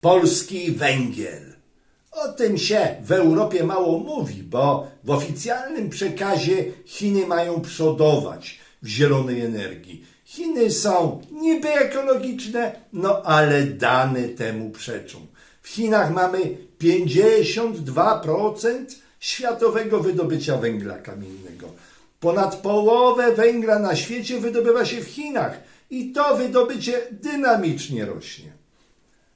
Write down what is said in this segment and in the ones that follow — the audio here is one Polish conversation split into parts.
Polski węgiel. O tym się w Europie mało mówi, bo w oficjalnym przekazie Chiny mają przodować w zielonej energii. Chiny są niby ekologiczne, no ale dane temu przeczą. W Chinach mamy 52% światowego wydobycia węgla kamiennego. Ponad połowę węgla na świecie wydobywa się w Chinach i to wydobycie dynamicznie rośnie.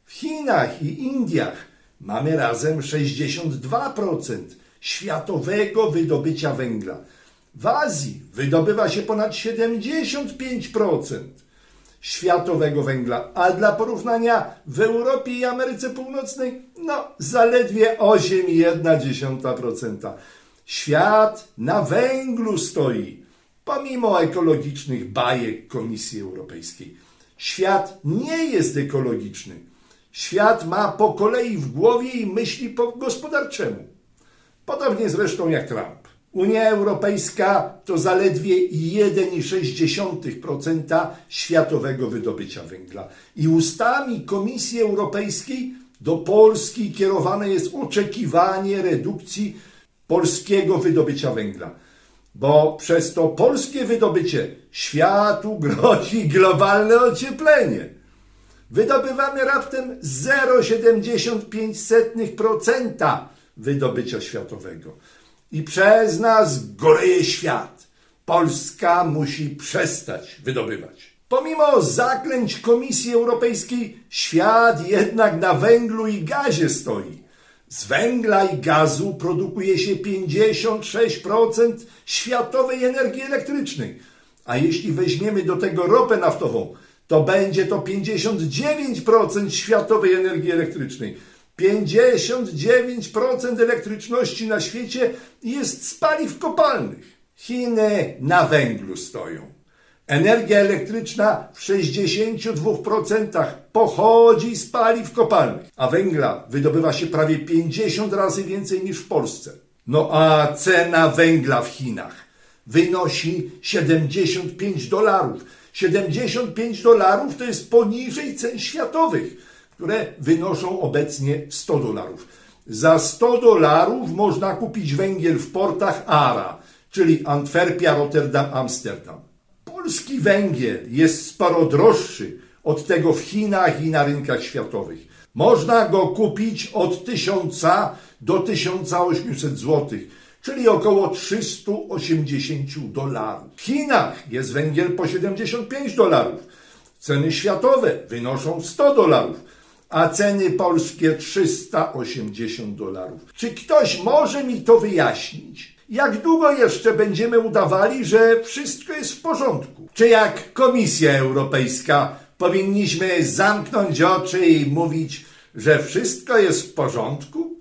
W Chinach i Indiach mamy razem 62% światowego wydobycia węgla. W Azji wydobywa się ponad 75% światowego węgla, a dla porównania w Europie i Ameryce Północnej no zaledwie 8,1%. Świat na węglu stoi, pomimo ekologicznych bajek Komisji Europejskiej. Świat nie jest ekologiczny. Świat ma po kolei w głowie i myśli po gospodarczemu. Podobnie zresztą jak Trump. Unia Europejska to zaledwie 1,6% światowego wydobycia węgla. I ustami Komisji Europejskiej do Polski kierowane jest oczekiwanie redukcji polskiego wydobycia węgla. Bo przez to polskie wydobycie światu grozi globalne ocieplenie. Wydobywamy raptem 0,75% wydobycia światowego. I przez nas goreje świat. Polska musi przestać wydobywać. Pomimo zaklęć Komisji Europejskiej, świat jednak na węglu i gazie stoi. Z węgla i gazu produkuje się 56% światowej energii elektrycznej. A jeśli weźmiemy do tego ropę naftową, to będzie to 59% światowej energii elektrycznej. 59% elektryczności na świecie jest z paliw kopalnych. Chiny na węglu stoją. Energia elektryczna w 62% pochodzi z paliw kopalnych, a węgla wydobywa się prawie 50 razy więcej niż w Polsce. No a cena węgla w Chinach wynosi 75 dolarów. 75 dolarów to jest poniżej cen światowych, które wynoszą obecnie 100 dolarów. Za 100 dolarów można kupić węgiel w portach ARA, czyli Antwerpia, Rotterdam, Amsterdam. Polski węgiel jest sporo droższy od tego w Chinach i na rynkach światowych. Można go kupić od 1000 do 1800 zł, czyli około 380 dolarów. W Chinach jest węgiel po 75 dolarów. Ceny światowe wynoszą 100 dolarów, a ceny polskie 380 dolarów. Czy ktoś może mi to wyjaśnić? Jak długo jeszcze będziemy udawali, że wszystko jest w porządku? Czy jak Komisja Europejska powinniśmy zamknąć oczy i mówić, że wszystko jest w porządku?